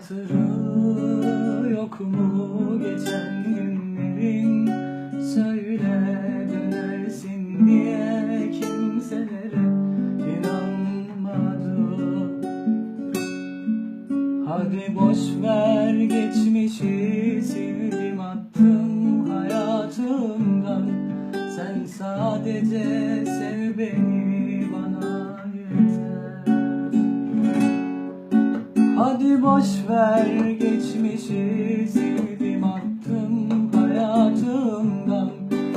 Hatırı yok mu geçen günlerin? Söyle dönersin diye kimselere inanmadı Hadi boş ver geçmişi sildim attım hayatımdan. Sen sadece sev beni Hadi boş ver geçmişi sildim attım hayatımdan.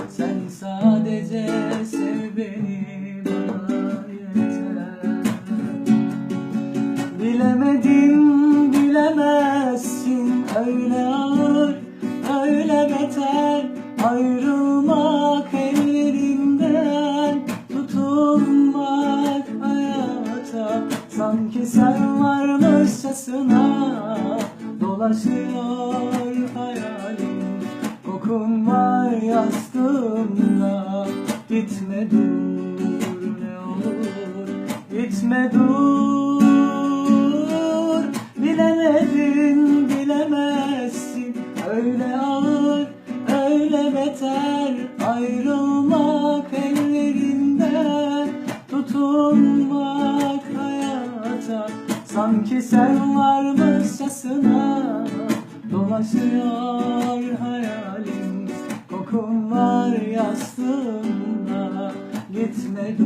Sen sadece sev beni bana yeter. Bilemedin bilemezsin. Öyle ağır öyle beter. Ayrılmak Sanki sen varmışçasına dolaşıyor hayalim. Kokun var yastığımda gitme dur ne olur gitme dur. Bilemedin bilemezsin. Öyle ağır öyle beter. Ayrılmak ellerinden tutunmak hayata Sanki sen varmışçasına dolaşıyor hayalim Kokun var yastığımda gitme